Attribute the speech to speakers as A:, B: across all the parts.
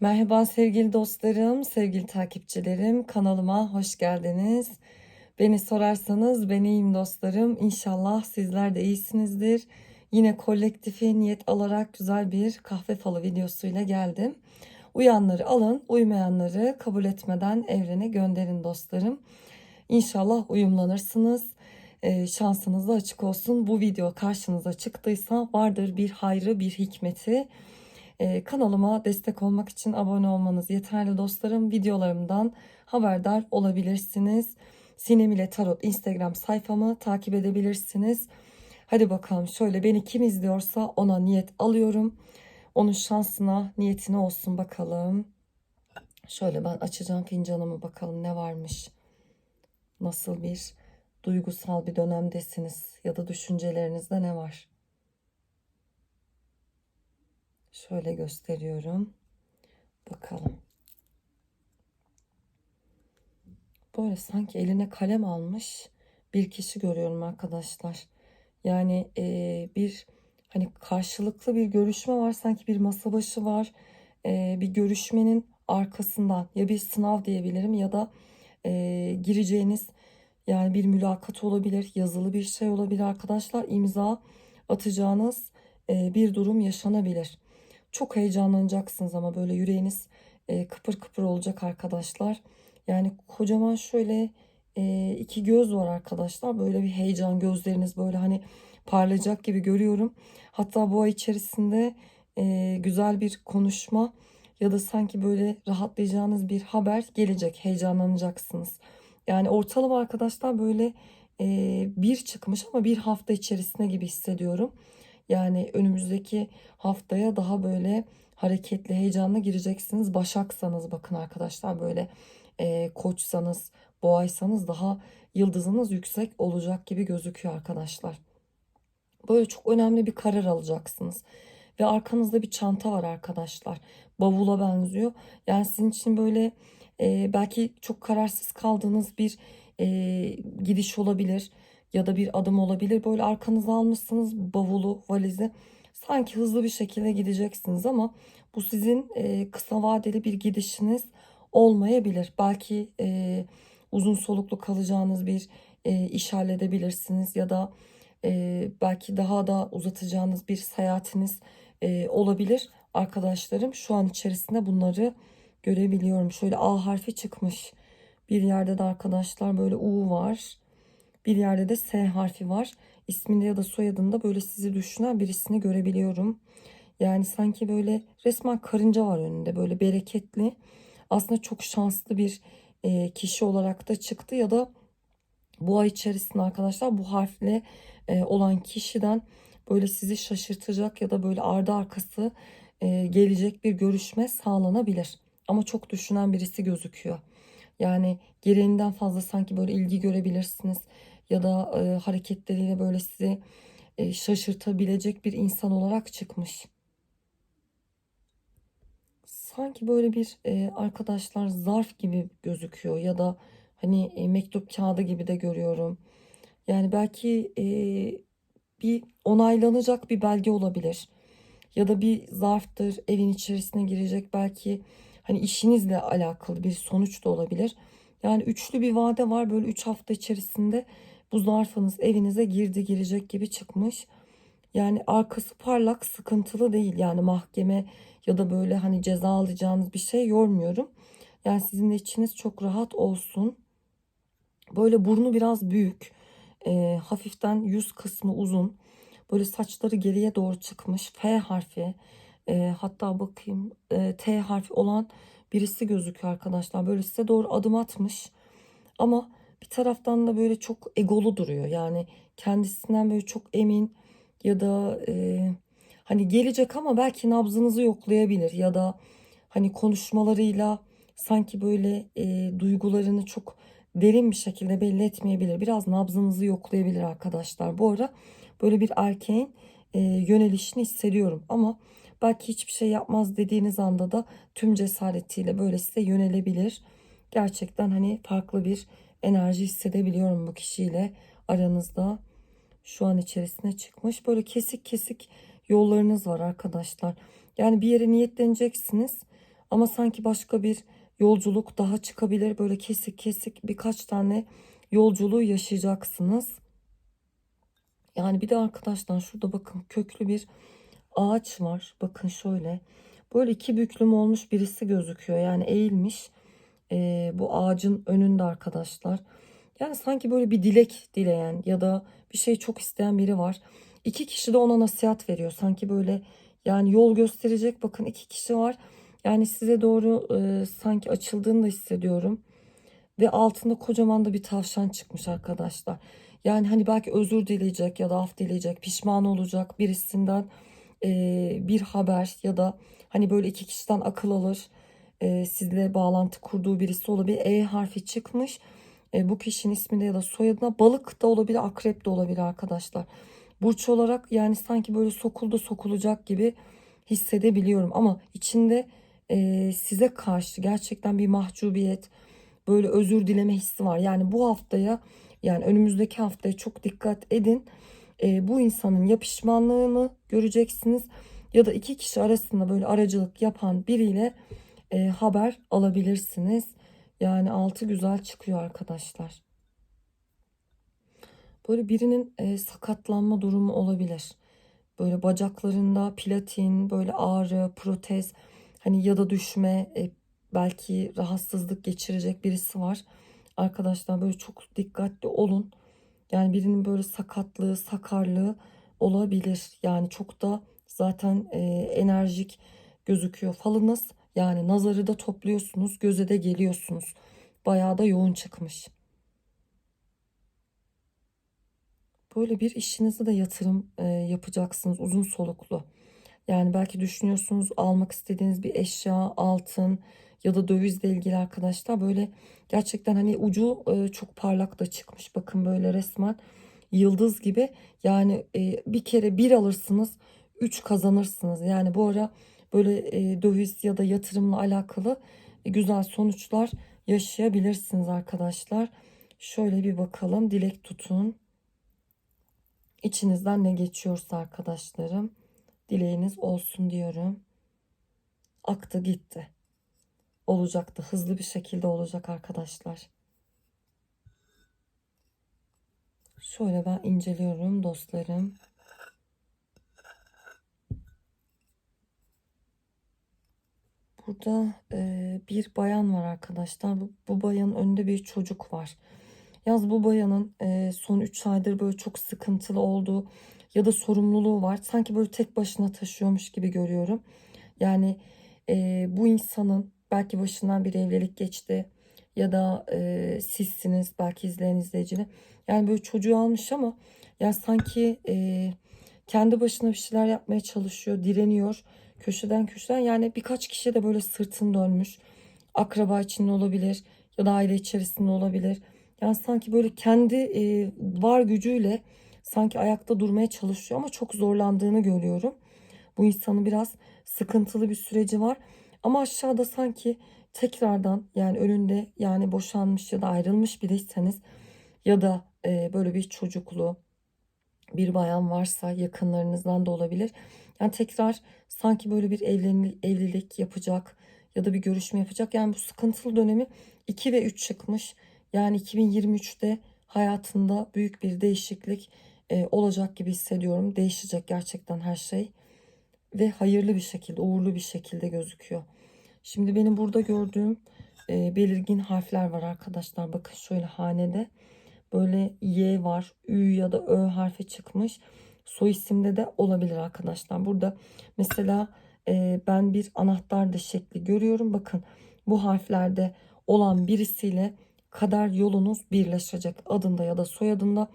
A: Merhaba sevgili dostlarım, sevgili takipçilerim. Kanalıma hoş geldiniz. Beni sorarsanız ben iyiyim dostlarım. İnşallah sizler de iyisinizdir. Yine kolektifi niyet alarak güzel bir kahve falı videosuyla geldim. Uyanları alın, uymayanları kabul etmeden evrene gönderin dostlarım. İnşallah uyumlanırsınız. Ee, şansınız açık olsun. Bu video karşınıza çıktıysa vardır bir hayrı, bir hikmeti. Ee, kanalıma destek olmak için abone olmanız yeterli dostlarım. Videolarımdan haberdar olabilirsiniz. Sinem ile Tarot Instagram sayfamı takip edebilirsiniz. Hadi bakalım şöyle beni kim izliyorsa ona niyet alıyorum. Onun şansına niyetine olsun bakalım. Şöyle ben açacağım fincanımı bakalım ne varmış. Nasıl bir duygusal bir dönemdesiniz ya da düşüncelerinizde ne var? Şöyle gösteriyorum. Bakalım. Böyle sanki eline kalem almış bir kişi görüyorum arkadaşlar. Yani eee, bir hani karşılıklı bir görüşme var. Sanki bir masa başı var. Eee, bir görüşmenin arkasından ya bir sınav diyebilirim ya da eee, gireceğiniz yani bir mülakat olabilir, yazılı bir şey olabilir arkadaşlar. İmza atacağınız eee, bir durum yaşanabilir. Çok heyecanlanacaksınız ama böyle yüreğiniz e, kıpır kıpır olacak arkadaşlar. Yani kocaman şöyle e, iki göz var arkadaşlar. Böyle bir heyecan gözleriniz böyle hani parlayacak gibi görüyorum. Hatta bu ay içerisinde e, güzel bir konuşma ya da sanki böyle rahatlayacağınız bir haber gelecek. Heyecanlanacaksınız. Yani ortalama arkadaşlar böyle e, bir çıkmış ama bir hafta içerisinde gibi hissediyorum. Yani önümüzdeki haftaya daha böyle hareketli, heyecanlı gireceksiniz. Başaksanız bakın arkadaşlar böyle e, koçsanız, boğaysanız daha yıldızınız yüksek olacak gibi gözüküyor arkadaşlar. Böyle çok önemli bir karar alacaksınız. Ve arkanızda bir çanta var arkadaşlar. Bavula benziyor. Yani sizin için böyle e, belki çok kararsız kaldığınız bir e, gidiş olabilir ya da bir adım olabilir. Böyle arkanıza almışsınız bavulu, valizi. Sanki hızlı bir şekilde gideceksiniz ama bu sizin e, kısa vadeli bir gidişiniz olmayabilir. Belki e, uzun soluklu kalacağınız bir e, iş halledebilirsiniz ya da e, belki daha da uzatacağınız bir seyahatiniz e, olabilir. Arkadaşlarım şu an içerisinde bunları görebiliyorum. Şöyle A harfi çıkmış. Bir yerde de arkadaşlar böyle U var. Bir yerde de S harfi var. İsminde ya da soyadında böyle sizi düşünen birisini görebiliyorum. Yani sanki böyle resmen karınca var önünde böyle bereketli. Aslında çok şanslı bir e, kişi olarak da çıktı ya da bu ay içerisinde arkadaşlar bu harfle e, olan kişiden böyle sizi şaşırtacak ya da böyle ardı arkası e, gelecek bir görüşme sağlanabilir. Ama çok düşünen birisi gözüküyor. Yani gereğinden fazla sanki böyle ilgi görebilirsiniz ya da e, hareketleriyle böyle sizi e, şaşırtabilecek bir insan olarak çıkmış. Sanki böyle bir e, arkadaşlar zarf gibi gözüküyor ya da hani e, mektup kağıdı gibi de görüyorum. Yani belki e, bir onaylanacak bir belge olabilir. Ya da bir zarftır evin içerisine girecek belki hani işinizle alakalı bir sonuç da olabilir. Yani üçlü bir vade var böyle üç hafta içerisinde bu zarfınız evinize girdi girecek gibi çıkmış. Yani arkası parlak sıkıntılı değil yani mahkeme ya da böyle hani ceza alacağınız bir şey yormuyorum. Yani sizin içiniz çok rahat olsun. Böyle burnu biraz büyük. E, hafiften yüz kısmı uzun. Böyle saçları geriye doğru çıkmış. F harfi. E, hatta bakayım e, T harfi olan birisi gözüküyor arkadaşlar. Böyle size doğru adım atmış. Ama bir taraftan da böyle çok egolu duruyor. Yani kendisinden böyle çok emin ya da e, hani gelecek ama belki nabzınızı yoklayabilir ya da hani konuşmalarıyla sanki böyle e, duygularını çok derin bir şekilde belli etmeyebilir. Biraz nabzınızı yoklayabilir arkadaşlar. Bu ara böyle bir erkeğin e, yönelişini hissediyorum ama belki hiçbir şey yapmaz dediğiniz anda da tüm cesaretiyle böyle size yönelebilir. Gerçekten hani farklı bir enerji hissedebiliyorum bu kişiyle aranızda. Şu an içerisine çıkmış. Böyle kesik kesik yollarınız var arkadaşlar. Yani bir yere niyetleneceksiniz. Ama sanki başka bir yolculuk daha çıkabilir. Böyle kesik kesik birkaç tane yolculuğu yaşayacaksınız. Yani bir de arkadaşlar şurada bakın köklü bir ağaç var. Bakın şöyle. Böyle iki büklüm olmuş birisi gözüküyor. Yani eğilmiş. Ee, bu ağacın önünde arkadaşlar. Yani sanki böyle bir dilek dileyen ya da bir şey çok isteyen biri var. İki kişi de ona nasihat veriyor. Sanki böyle yani yol gösterecek. Bakın iki kişi var. Yani size doğru e, sanki açıldığını da hissediyorum. Ve altında kocaman da bir tavşan çıkmış arkadaşlar. Yani hani belki özür dileyecek ya da af dileyecek, pişman olacak birisinden e, bir haber ya da hani böyle iki kişiden akıl alır. E, sizle bağlantı kurduğu birisi olabilir. E harfi çıkmış. E, bu kişinin isminde ya da soyadına balık da olabilir, akrep de olabilir arkadaşlar. Burç olarak yani sanki böyle sokuldu sokulacak gibi hissedebiliyorum ama içinde e, size karşı gerçekten bir mahcubiyet, böyle özür dileme hissi var. Yani bu haftaya yani önümüzdeki haftaya çok dikkat edin. E, bu insanın ya pişmanlığını göreceksiniz ya da iki kişi arasında böyle aracılık yapan biriyle e, haber alabilirsiniz. Yani altı güzel çıkıyor arkadaşlar. Böyle birinin e, sakatlanma durumu olabilir. Böyle bacaklarında platin, böyle ağrı, protez hani ya da düşme, e, belki rahatsızlık geçirecek birisi var. Arkadaşlar böyle çok dikkatli olun. Yani birinin böyle sakatlığı, sakarlığı olabilir. Yani çok da zaten e, enerjik gözüküyor falınız. Yani nazarı da topluyorsunuz, göze de geliyorsunuz. Bayağı da yoğun çıkmış. Böyle bir işinize de yatırım e, yapacaksınız uzun soluklu. Yani belki düşünüyorsunuz almak istediğiniz bir eşya, altın ya da dövizle ilgili arkadaşlar böyle gerçekten hani ucu e, çok parlak da çıkmış. Bakın böyle resmen yıldız gibi. Yani e, bir kere bir alırsınız, üç kazanırsınız. Yani bu ara böyle e, döviz ya da yatırımla alakalı güzel sonuçlar yaşayabilirsiniz arkadaşlar. Şöyle bir bakalım. Dilek tutun. İçinizden ne geçiyorsa arkadaşlarım dileğiniz olsun diyorum. Aktı gitti. Olacaktı. Hızlı bir şekilde olacak arkadaşlar. Şöyle ben inceliyorum dostlarım. Burada e, bir bayan var arkadaşlar. Bu, bu bayanın önünde bir çocuk var. Yaz bu bayanın e, son 3 aydır böyle çok sıkıntılı olduğu ya da sorumluluğu var. Sanki böyle tek başına taşıyormuş gibi görüyorum. Yani e, bu insanın belki başından bir evlilik geçti ya da e, sizsiniz belki izleyen izleyicini. Yani böyle çocuğu almış ama ya sanki e, kendi başına bir şeyler yapmaya çalışıyor, direniyor köşeden köşeden. Yani birkaç kişi de böyle sırtını dönmüş. Akraba içinde olabilir ya da aile içerisinde olabilir. Yani sanki böyle kendi e, var gücüyle sanki ayakta durmaya çalışıyor ama çok zorlandığını görüyorum. Bu insanın biraz sıkıntılı bir süreci var. Ama aşağıda sanki tekrardan yani önünde yani boşanmış ya da ayrılmış biriyseniz ya da e, böyle bir çocuklu bir bayan varsa yakınlarınızdan da olabilir. Yani tekrar sanki böyle bir evlilik, evlilik yapacak ya da bir görüşme yapacak. Yani bu sıkıntılı dönemi 2 ve 3 çıkmış. Yani 2023'te hayatında büyük bir değişiklik e, olacak gibi hissediyorum. Değişecek gerçekten her şey. Ve hayırlı bir şekilde, uğurlu bir şekilde gözüküyor. Şimdi benim burada gördüğüm e, belirgin harfler var arkadaşlar. Bakın şöyle hanede böyle Y var, Ü ya da Ö harfi çıkmış. Soy isimde de olabilir arkadaşlar. Burada mesela e, ben bir anahtar da şekli görüyorum. Bakın bu harflerde olan birisiyle kader yolunuz birleşecek. Adında ya da soyadında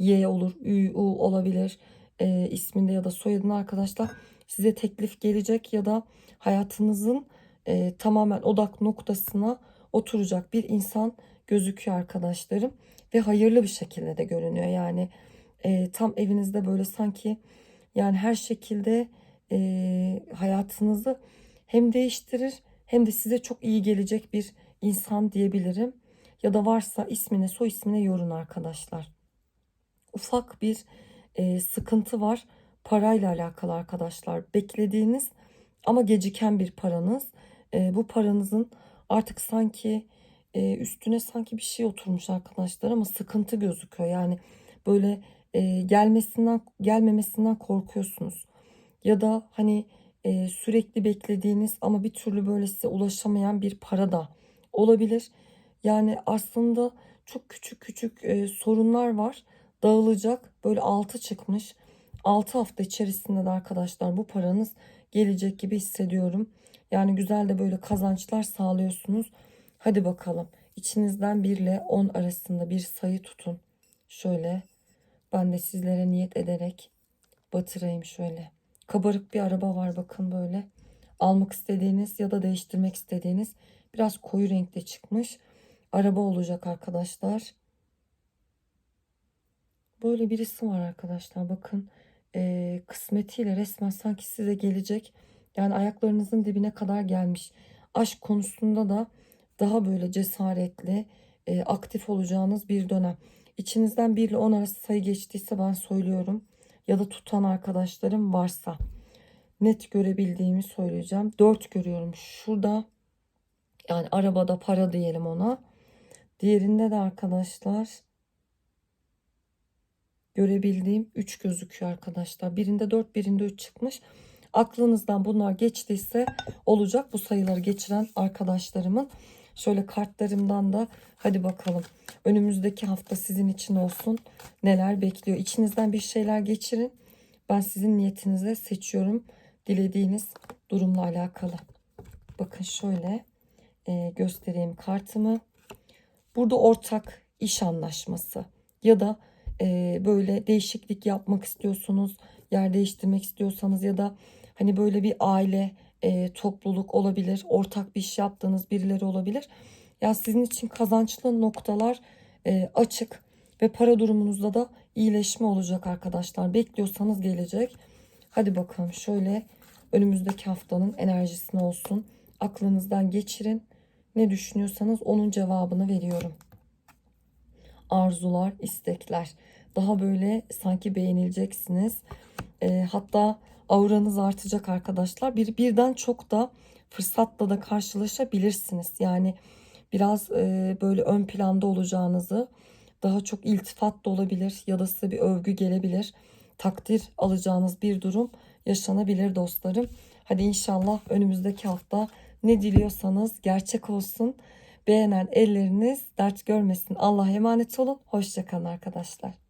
A: Y olur, Ü, U olabilir. E, isminde ya da soyadında arkadaşlar. Size teklif gelecek ya da hayatınızın e, tamamen odak noktasına oturacak bir insan gözüküyor arkadaşlarım. Ve hayırlı bir şekilde de görünüyor. Yani e, tam evinizde böyle sanki yani her şekilde e, hayatınızı hem değiştirir hem de size çok iyi gelecek bir insan diyebilirim. Ya da varsa ismine soy ismine yorun arkadaşlar ufak bir e, sıkıntı var parayla alakalı arkadaşlar beklediğiniz ama geciken bir paranız e, bu paranızın artık sanki e, üstüne sanki bir şey oturmuş arkadaşlar ama sıkıntı gözüküyor. Yani böyle e, gelmesinden gelmemesinden korkuyorsunuz. Ya da hani e, sürekli beklediğiniz ama bir türlü böyle size ulaşamayan bir para da olabilir. Yani aslında çok küçük küçük e, sorunlar var. Dağılacak. Böyle altı çıkmış. 6 hafta içerisinde de arkadaşlar bu paranız gelecek gibi hissediyorum. Yani güzel de böyle kazançlar sağlıyorsunuz. Hadi bakalım. İçinizden 1 ile 10 arasında bir sayı tutun. Şöyle ben de sizlere niyet ederek batırayım şöyle. Kabarık bir araba var bakın böyle. Almak istediğiniz ya da değiştirmek istediğiniz biraz koyu renkte çıkmış. Araba olacak arkadaşlar. Böyle birisi var arkadaşlar bakın. Ee, kısmetiyle resmen sanki size gelecek. Yani ayaklarınızın dibine kadar gelmiş. Aşk konusunda da daha böyle cesaretli, e, aktif olacağınız bir dönem. İçinizden 1 ile 10 arası sayı geçtiyse ben söylüyorum. Ya da tutan arkadaşlarım varsa net görebildiğimi söyleyeceğim. 4 görüyorum şurada. Yani arabada para diyelim ona. Diğerinde de arkadaşlar görebildiğim 3 gözüküyor arkadaşlar. Birinde 4 birinde 3 çıkmış. Aklınızdan bunlar geçtiyse olacak bu sayıları geçiren arkadaşlarımın. Şöyle kartlarımdan da hadi bakalım önümüzdeki hafta sizin için olsun neler bekliyor. İçinizden bir şeyler geçirin. Ben sizin niyetinize seçiyorum dilediğiniz durumla alakalı. Bakın şöyle e, göstereyim kartımı. Burada ortak iş anlaşması ya da böyle değişiklik yapmak istiyorsunuz, yer değiştirmek istiyorsanız ya da hani böyle bir aile topluluk olabilir, ortak bir iş yaptığınız birileri olabilir. Ya sizin için kazançlı noktalar açık ve para durumunuzda da iyileşme olacak arkadaşlar. Bekliyorsanız gelecek. Hadi bakalım şöyle önümüzdeki haftanın enerjisine olsun. Aklınızdan geçirin. Ne düşünüyorsanız onun cevabını veriyorum. Arzular, istekler. Daha böyle sanki beğenileceksiniz. E, hatta auranız artacak arkadaşlar. Bir birden çok da fırsatla da karşılaşabilirsiniz. Yani biraz e, böyle ön planda olacağınızı, daha çok iltifat da olabilir ya da size bir övgü gelebilir. Takdir alacağınız bir durum yaşanabilir dostlarım. Hadi inşallah önümüzdeki hafta ne diliyorsanız gerçek olsun. Beğenen elleriniz dert görmesin. Allah'a emanet olun. Hoşçakalın arkadaşlar.